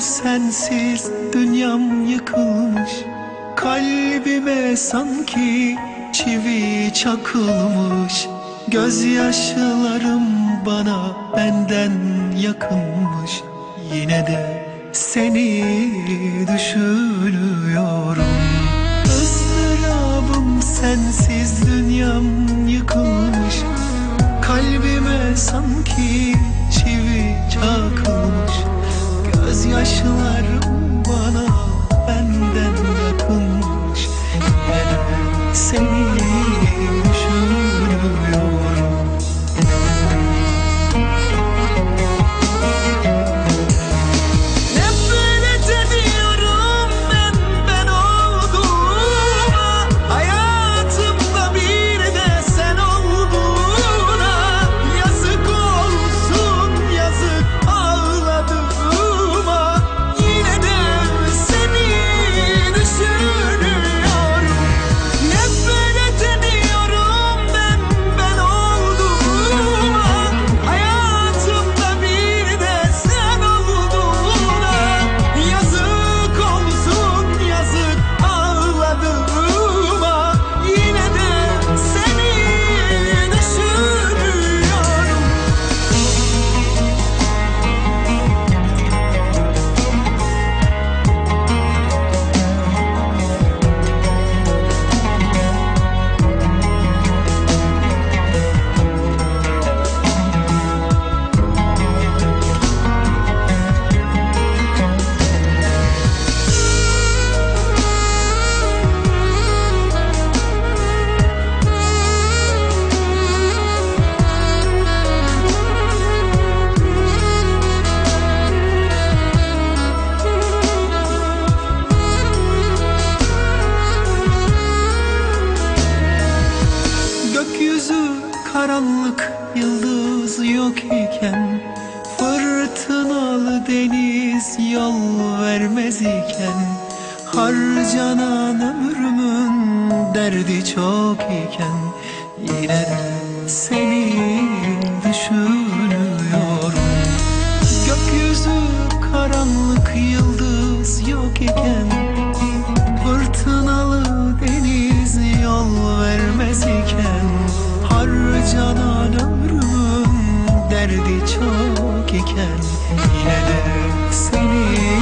sensiz dünyam yıkılmış. Kalbime sanki çivi çakılmış. Gözyaşlarım bana benden yakınmış. Yine de seni düşünüyorum. Izdırabım sensiz dünyam yıkılmış. Kalbime sanki çivi çakılmış Gözyaşlarım bana karanlık yıldız yok iken Fırtınalı deniz yol vermez iken Harcanan ömrümün derdi çok iken Yine seni derdi çok iken Yine de seni